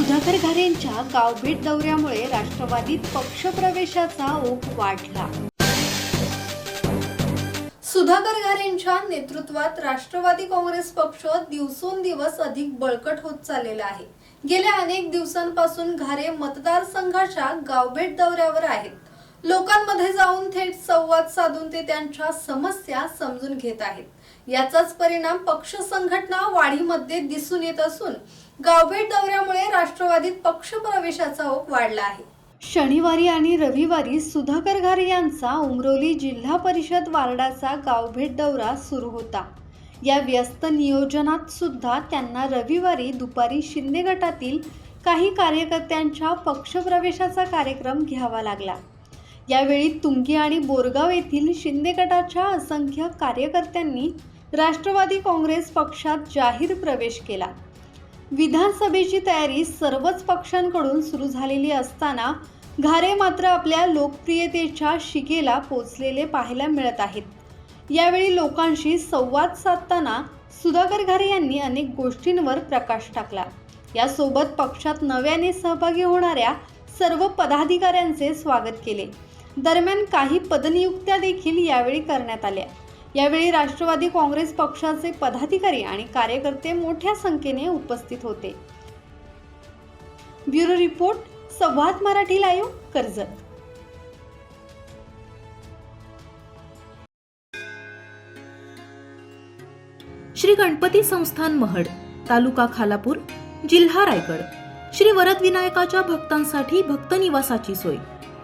सुधाकर घारेंच्या गावभेट दौऱ्यामुळे राष्ट्रवादीत पक्षप्रवेशाचा ओघ वाढला. सुधाकर घारेंच्या नेतृत्वात राष्ट्रवादी काँग्रेस पक्ष दिवसेंदिवस अधिक बळकट होत चाललेला आहे. गेल्या अनेक दिवसांपासून घारे मतदारसंघाच्या गावभेट दौऱ्यावर आहेत. लोकांमध्ये जाऊन थेट संवाद साधून ते त्यांच्या समस्या समजून घेत आहेत. याचाच परिणाम पक्ष संघटना वाढीमध्ये दिसून येत असून गावभेट दौऱ्यामुळे राष्ट्रवादीत पक्ष प्रवेशाचा ओघ वाढला आहे. शनिवारी आणि रविवारी सुधाकर घारे यांचा उमरोली जिल्हा परिषद वार्डाचा गावभेट दौरा सुरू होता. या व्यस्त नियोजनात सुद्धा त्यांना रविवारी दुपारी शिंदे गटातील काही कार्यकर्त्यांच्या पक्षप्रवेशाचा कार्यक्रम घ्यावा लागला. यावेळी तुंगी आणि बोरगाव येथील शिंदे गटाच्या असंख्य कार्यकर्त्यांनी राष्ट्रवादी काँग्रेस पक्षात जाहीर प्रवेश केला. विधानसभेची तयारी सर्वच पक्षांकडून सुरू झालेली असताना घारे मात्र आपल्या लोकप्रियतेच्या शिगेला पोचलेले पाहायला मिळत आहेत. यावेळी लोकांशी संवाद साधताना सुधाकर घारे यांनी अनेक गोष्टींवर प्रकाश टाकला. यासोबत पक्षात नव्याने सहभागी होणाऱ्या सर्व पदाधिकाऱ्यांचे स्वागत केले. दरम्यान काही पदनियुक्त्या देखील यावेळी करण्यात आल्या. यावेळी राष्ट्रवादी काँग्रेस पक्षाचे पदाधिकारी आणि कार्यकर्ते मोठ्या संख्येने उपस्थित होते. Bureau report Samvad Marathi live Karjat. Shri Ganpati संस्थान महड तालुका खालापूर जिल्हा रायगड. श्री वरदविनायकाच्या भक्तांसाठी भक्त निवासाची सोय.